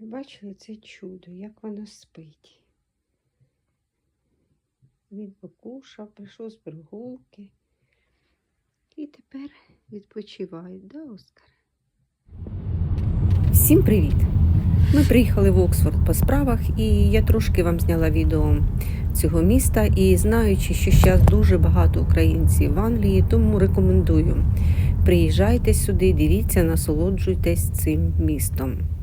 Ви бачили це чудо, як воно спить. Він покушав, прийшов з прогулки. І тепер відпочиває, да, Оскар? Всім привіт! Ми приїхали в Оксфорд по справах, і я трошки вам зняла відео цього міста. І знаючи, що зараз дуже багато українців в Англії, тому рекомендую. Приїжджайте сюди, дивіться, насолоджуйтесь цим містом.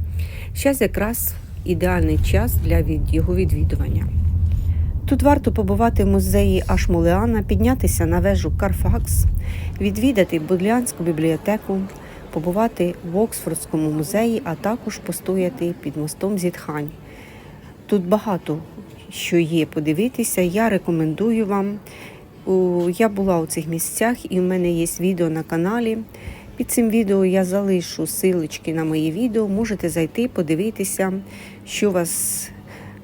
Зараз якраз ідеальний час для його відвідування. Тут варто побувати в музеї Ашмолеана, піднятися на вежу Карфакс, відвідати Бодлянську бібліотеку, побувати в Оксфордському музеї, а також постояти під мостом зітхань. Тут багато що є подивитися. Я рекомендую вам. Я була у цих місцях і в мене є відео на каналі. Під цим відео я залишу силочки на мої відео. Можете зайти, подивитися, що вас,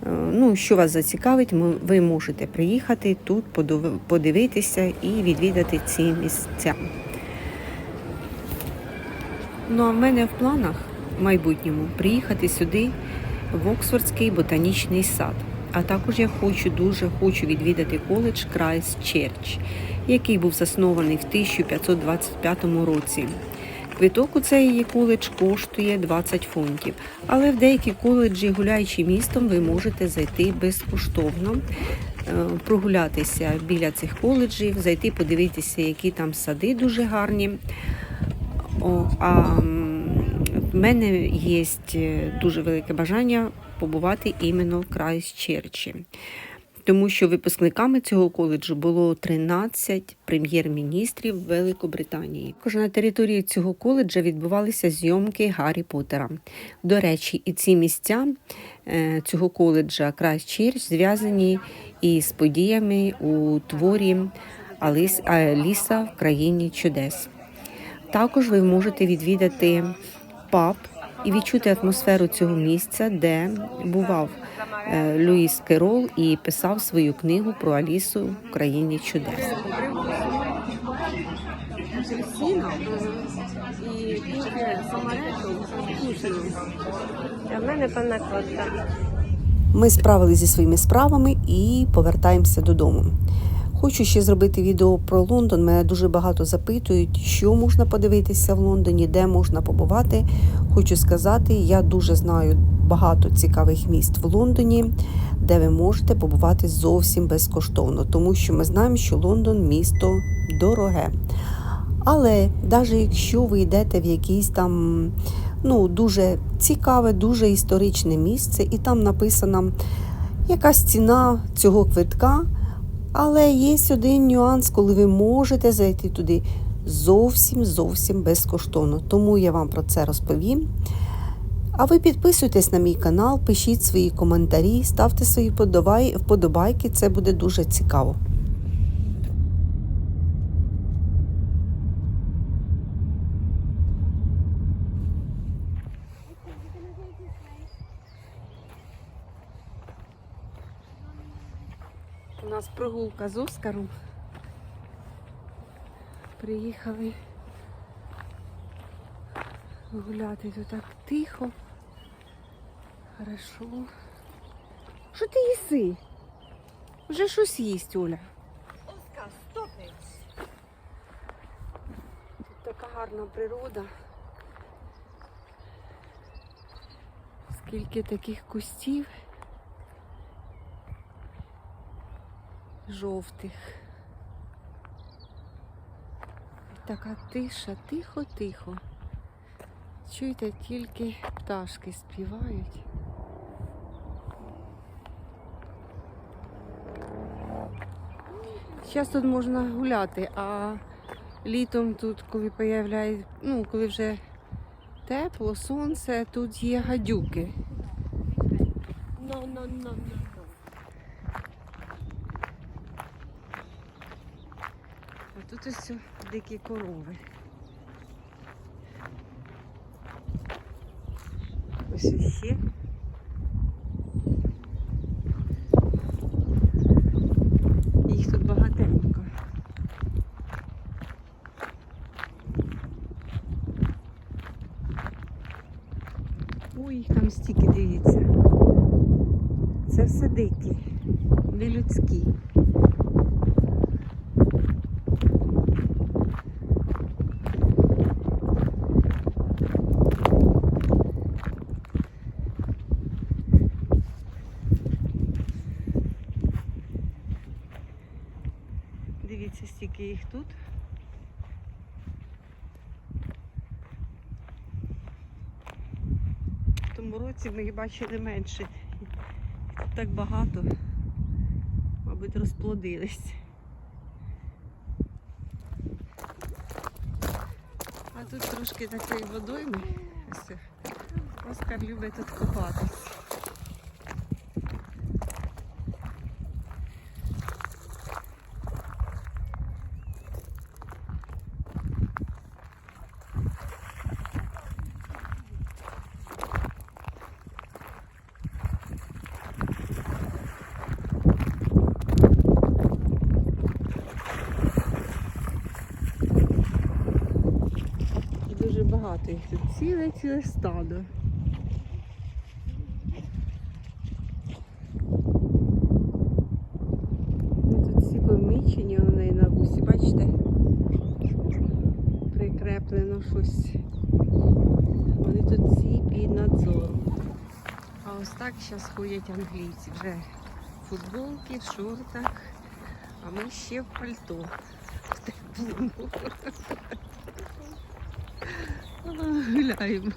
е, ну, що вас зацікавить. Ви можете приїхати тут, подивитися і відвідати ці місця. Ну а в мене в планах в майбутньому приїхати сюди, в Оксфордський ботанічний сад. А також я хочу дуже хочу відвідати коледж Christchurch, який був заснований в 1525 році. Квиток у цей коледж коштує 20 фунтів, але в деякі коледжі, гуляючи містом, ви можете зайти безкоштовно, е, прогулятися біля цих коледжів, зайти подивитися, які там сади дуже гарні. А в мене є дуже велике бажання побувати іменно в Крайстчерчі. Тому що випускниками цього коледжу було 13 прем'єр-міністрів Великобританії. Також на території цього коледжа відбувалися зйомки Гаррі Поттера. До речі, і ці місця е, цього коледжа Крайстчерч зв'язані із подіями у творі Аліс- Аліса в країні чудес. Також ви можете відвідати паб і відчути атмосферу цього місця, де бував е, Луїс Керол і писав свою книгу про Алісу в країні чудес. Ми справилися зі своїми справами і повертаємося додому. Хочу ще зробити відео про Лондон. Мене дуже багато запитують, що можна подивитися в Лондоні, де можна побувати. Хочу сказати, я дуже знаю багато цікавих міст в Лондоні, де ви можете побувати зовсім безкоштовно, тому що ми знаємо, що Лондон місто дороге. Але навіть якщо ви йдете в якийсь там ну, дуже цікаве, дуже історичне місце, і там написана якась ціна цього квитка. Але є один нюанс, коли ви можете зайти туди зовсім зовсім безкоштовно. Тому я вам про це розповім. А ви підписуйтесь на мій канал, пишіть свої коментарі, ставте свої вподобайки, це буде дуже цікаво. У нас прогулка з Оскаром. Приїхали гуляти тут так тихо. Хорошо. Що ти їси? Вже щось їсть, Оля. Оскар, стопить. Тут така гарна природа. Скільки таких кустів жовтих. І така тиша, тихо-тихо. Чуєте, тільки пташки співають. Зараз тут можна гуляти, а літом тут, коли появляється, ну, коли вже тепло, сонце, тут є гадюки. No, no, no, no, no. А тут ось дикі корови. Ось ще. Їх тут багатенько. Ой, їх там стільки дивіться. Це все дикі, не людські. Дивіться, стільки їх тут. В тому році ми їх бачили менше. Тут так багато. Мабуть, розплодились. А тут трошки такої водойми. Оскар любить тут купатись. І дуже багато їх тут. Ціле ціле стадо. Ну, Тут всі помічені у неї на вусі, бачите? Прикреплено щось. Вони тут всі під надзором. А ось так зараз ходять англійці. Вже в футболки, в шортах, а ми ще в пальто. В теплому. Ah, live.